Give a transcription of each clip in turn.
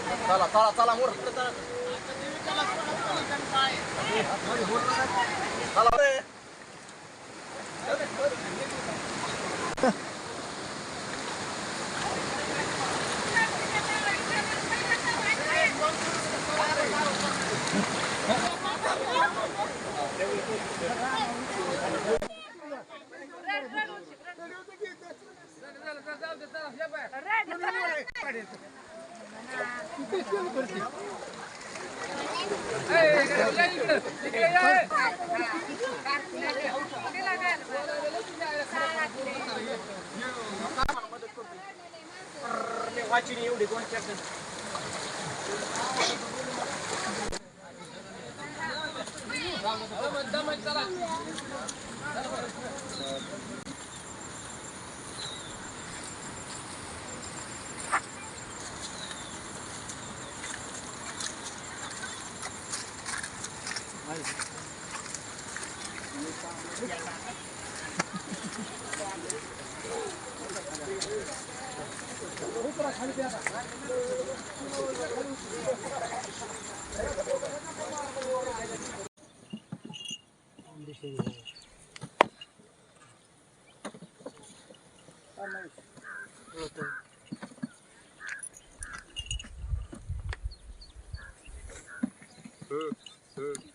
चला चला चला मोर वाचिनी एवढी कोण चला. Gracias.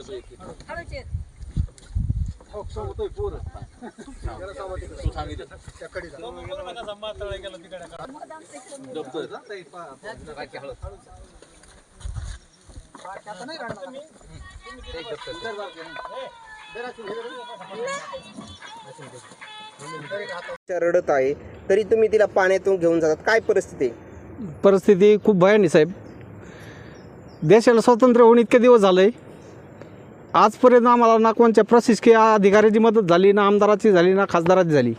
हा. रडत आहे तरी तुम्ही तिला पाण्यातून घेऊन जातात. काय परिस्थिती? परिस्थिती खूप भयानी साहेब. देशाला स्वातंत्र्य होऊन इतके दिवस झाले आजपर्यंत आम्हाला ना कोणत्या प्रशासकीय अधिकाऱ्याची मदत झाली ना आमदाराची झाली ना खासदाराची झाली.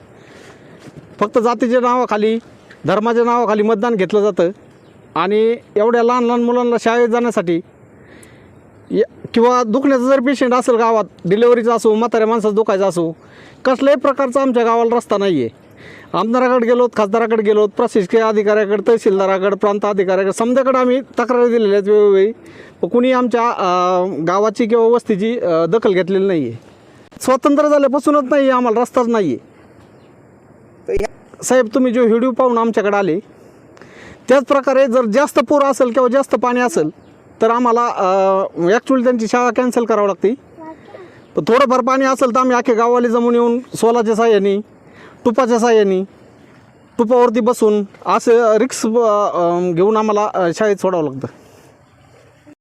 फक्त जातीच्या नावाखाली धर्माच्या नावाखाली मतदान घेतलं जातं. आणि एवढ्या लहान लहान मुलांना शाळेत जाण्यासाठी य- किंवा दुखण्याचं जर पेशंट असेल गावात डिलेवरीचा असो म्हाताऱ्या माणसाचं दुखायचं असो कसल्याही प्रकारचा आमच्या गावाला रस्ता नाही आहे आमदाराकडे गेलोत खासदाराकडे गेलोत प्रशासकीय अधिकाऱ्याकडे तहसीलदाराकडे प्रांत अधिकाऱ्याकडे समजाकडे आम्ही तक्रारी दिलेल्या आहेत वेळोवेळी कुणी आमच्या गावाची किंवा वस्तीची दखल घेतलेली नाही आहे स्वातंत्र्य झाल्यापासूनच नाही आहे आम्हाला रस्ताच नाही आहे साहेब तुम्ही जो व्हिडिओ पाहून आमच्याकडे आले त्याच प्रकारे जर जास्त पूर असेल किंवा जास्त पाणी असेल तर आम्हाला ॲक्च्युली त्यांची शाळा कॅन्सल करावी लागते. थोडंफार पाणी असेल तर आम्ही अख्खे गाववाले जमून येऊन सोलाच्या साह्याने टुपाच्या साह्याने टुपावरती बसून असं रिक्स घेऊन आम्हाला शाळेत सोडावं लागतं.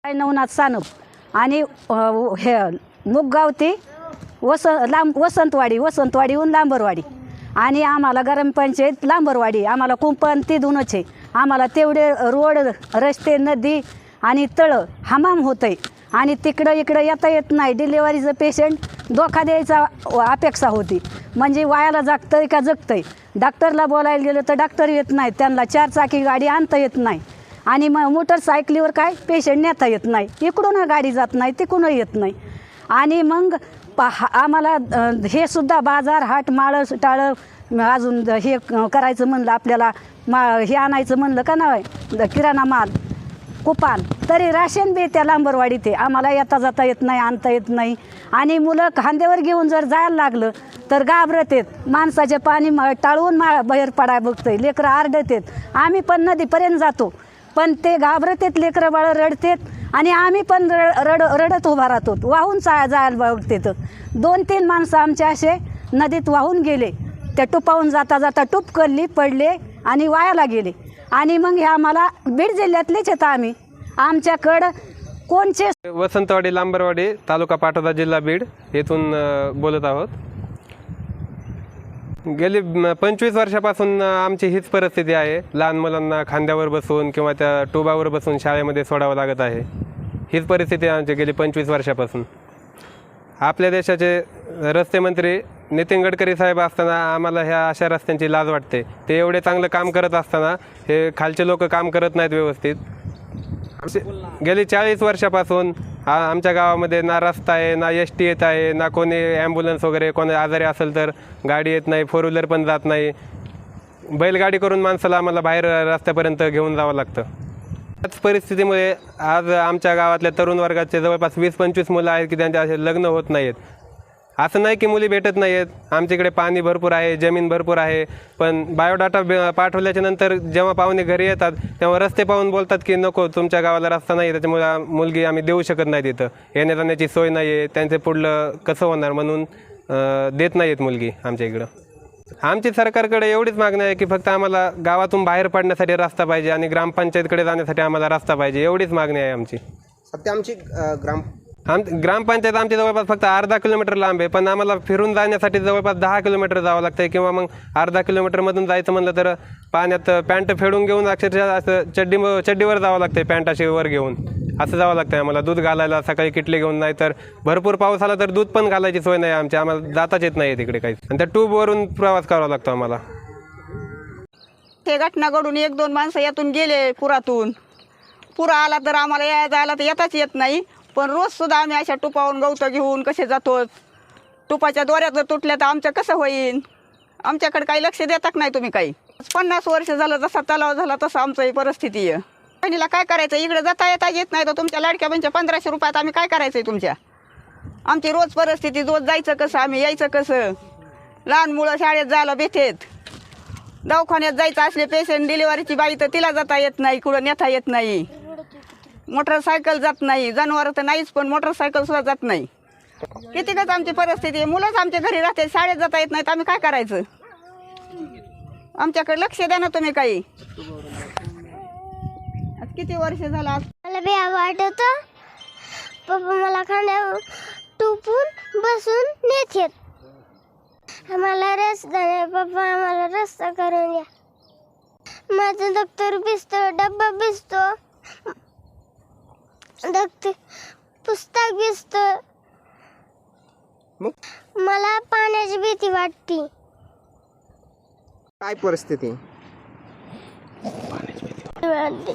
काय नवनाथ सानप आणि हे मुगगाव ते वस लांब वसंतवाडी वसंतवाडीहून लांबरवाडी. आणि आम्हाला गरम पंचायत लांबरवाडी आम्हाला कुंपण तिथूनच आहे. आम्हाला तेवढे रोड रस्ते नदी आणि तळं हमाम होतं आहे आणि तिकडं इकडं येता येत नाही. डिलेवरीचं पेशंट धोका द्यायचा अपेक्षा होती. म्हणजे वायाला जागतंय का जगतंय? डॉक्टरला बोलायला गेलं तर डॉक्टर येत नाही त्यांना चार चाकी गाडी आणता येत नाही. आणि मग मोटरसायकलीवर काय? पेशंट नेता येत नाही. इकडून गाडी जात नाही तिकडून येत नाही. आणि मग पा आम्हाला हे सुद्धा बाजार हाट माळं टाळं अजून हे करायचं म्हणलं आपल्याला मा हे आणायचं म्हणलं का नाही? किराणा माल. कुपान. तरी राशन बी त्या लांबरवाडीत आहे. आम्हाला येता जाता येत नाही आणता येत नाही. आणि मुलं खांद्यावर घेऊन जर जायला लागलं तर घाबरत आहेत. माणसाचे पाणी मा- टाळून मा बाहेर पडाय बघतंय. लेकरं आरडत आहेत. आम्ही पण नदीपर्यंत जातो. पण ते घाबरत आहेत लेकरं बाळं रडतेत आणि आम्ही पण रड रड रडत उभा राहतो. वाहून चा जायला बघतेत दोन तीन माणसं आमचे असे नदीत वाहून गेले. त्या टुपावून जाता जाता टूप पडले आणि वायाला गेले. आणि मग हे आम्हाला बीड जिल्ह्यातलेच आहेत आम्ही. आमच्याकडं कोणचे वसंतवाडी लांबरवाडी तालुका पाटोदा जिल्हा बीड येथून बोलत आहोत. गेली पंचवीस वर्षापासून आमची हीच परिस्थिती आहे. लहान मुलांना खांद्यावर बसून किंवा त्या टोबावर बसून शाळेमध्ये सोडावं लागत आहे. हीच परिस्थिती आमची गेली पंचवीस वर्षापासून. आपल्या देशाचे रस्ते मंत्री नितीन गडकरी साहेब असताना आम्हाला ह्या अशा रस्त्यांची लाज वाटते. ते एवढे चांगलं काम करत असताना हे खालचे लोक काम करत नाहीत व्यवस्थित. गेली चाळीस वर्षापासून आमच्या गावामध्ये ना रस्ता आहे ना एस टी येत आहे ना कोणी ॲम्ब्युलन्स वगैरे कोणी आजारी असेल तर गाडी येत नाही फोर व्हीलर पण जात नाही. बैलगाडी करून माणसाला आम्हाला बाहेर रस्त्यापर्यंत घेऊन जावं लागतं. त्याच परिस्थितीमुळे आज आमच्या गावातल्या तरुण वर्गाचे जवळपास वीस पंचवीस मुलं आहेत की त्यांचे असे लग्न होत नाहीत. असं नाही की मुली भेटत नाही आहेत आमच्याकडे पाणी भरपूर आहे जमीन भरपूर आहे. पण बायोडाटा पाठवल्याच्या नंतर जेव्हा पाहुणे घरी येतात तेव्हा रस्ते पाहून बोलतात की नको तुमच्या गावाला रस्ता नाही त्याच्यामुळे मुलगी आम्ही देऊ शकत नाही तिथं. येण्या जाण्याची सोय नाही आहे त्यांचं पुढलं कसं होणार म्हणून देत नाही आहेत मुलगी आमच्या इकडं. आमची सरकारकडे एवढीच मागणी आहे की फक्त आम्हाला गावातून बाहेर पडण्यासाठी रस्ता पाहिजे आणि ग्रामपंचायतकडे जाण्यासाठी आम्हाला रस्ता पाहिजे एवढीच मागणी आहे आमची. सध्या आमची ग्राम आम ग्रामपंचायत आमची जवळपास फक्त अर्धा किलोमीटर लांब आहे पण आम्हाला फिरून जाण्यासाठी जवळपास दहा किलोमीटर जावं लागतं किंवा मग अर्धा किलोमीटरमधून जायचं म्हणलं तर पाण्यात पॅन्ट फेडून घेऊन अक्षरशः असं चड्डी चड्डीवर जावं लागतं पॅन्ट अशी वर घेऊन. असं जावं लागतं आम्हाला दूध घालायला सकाळी किटली घेऊन नाही तर भरपूर पाऊस आला तर दूध पण घालायची सोय नाही आमची आम्हाला जाताच येत नाही तिकडे काहीच आणि त्या ट्यूबवरून प्रवास करावा लागतो आम्हाला. हे घटना घडून एक दोन माणसं यातून गेले पुरातून. पुरा आला तर आम्हाला या जायला तर येताच येत नाही. पण रोज सुद्धा आम्ही अशा टुपावून गवतं घेऊन कसे जातो. टुपाच्या दोऱ्या जर तुटल्या तर आमचं कसं होईन? आमच्याकडे काही लक्ष देतात नाही तुम्ही काही. पन्नास वर्ष झालं जसा तलाव झाला तसं आमचं ही परिस्थिती आहे. बहिणीला काय करायचं? इकडे जाता येता येत नाही तर तुमच्या लाडक्या म्हणजे पंधराशे रुपयात आम्ही काय करायचं आहे तुमच्या? आमची रोज परिस्थिती रोज जायचं कसं आम्ही यायचं कसं? लहान मुलं शाळेत जायला भेटेत. दवाखान्यात जायचं असले पेशंट डिलिव्हरीची बाई तर तिला जाता येत नाही कुठं नेता येत नाही. मोटरसायकल जात नाही जनावर तर नाहीच पण मोटरसायकल सुद्धा जात नाही. कितीकच आमची परिस्थिती आहे. मुलंच आमच्या घरी राहते शाळेत जाता येत नाही तर आम्ही काय करायचं? आमच्याकडे लक्ष द्या ना तुम्ही काही. आज किती वर्ष झालं आज? मला बी वाटत. पप्पा मला खांद्यावर टोपून बसून नेतात आम्हाला रस्ता नाही पप्पा आम्हाला रस्ता करून द्या. माझं दप्तर भिजतो डब्बा भिजतो दप्तर पुस्तक भिजतो मग? मला पाण्याची भीती वाटते. काय परिस्थिती? वाटते.